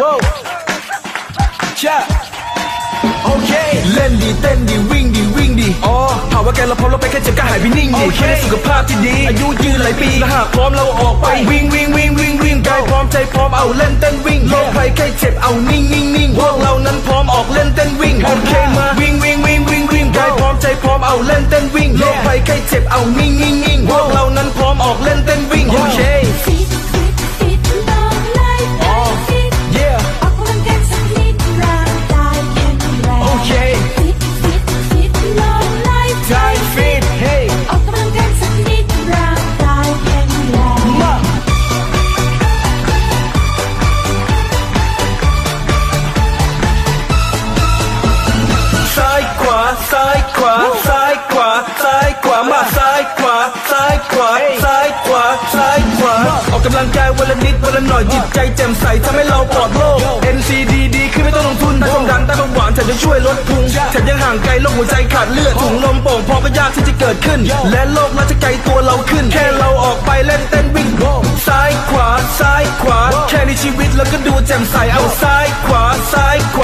ว้าวจ้าโอเค เล่นดีเต้นดีวิ่งดีวิ่งดีอ๋อภาวะแกเราพร้อมเราไปแค่เจ็บก็หายไปนิ่งดีแค่สุขภาพที่ดี อายุยืนหลายปีและหากพร้อมเราออกไปวิ่งวิ่งวิ่งวิ่งวิ่งกายพร้อมใจพร้อมเอาเล่นเต้นวิ่งโรคภัยแค่เจ็บเอานิ่งนิ่งนิ่งพวกเรานั้นพร้อมออกเล่นเต้นวิ่งโอเคมาวิ่งวิ่ง มาซ้ายขวาซ้ายขวาซ้ายขวาซ้ายขวาออกกำลังกายวันละนิดวันละหน่อยจิตใจแจ่มใสทำให้เราปลอดโรค NCD ดีขึ้นไม่ต้องลงทุนถ้าความดันถ้าความหวานแถมยังช่วยลดพุงแถมยังห่างไกลโรคหัวใจขาดเลือดถุงลมโป่งพอก็ยากที่จะเกิดขึ้น และโรคน่าจะไกลตัวเราขึ้น แค่เราออกไปเล่นเต้นวิ่งซ้ายขวาซ้ายขวา แค่ในชีวิตเราก็ดูแจ่มใสเอาซ้ายขวาซ้ายขวา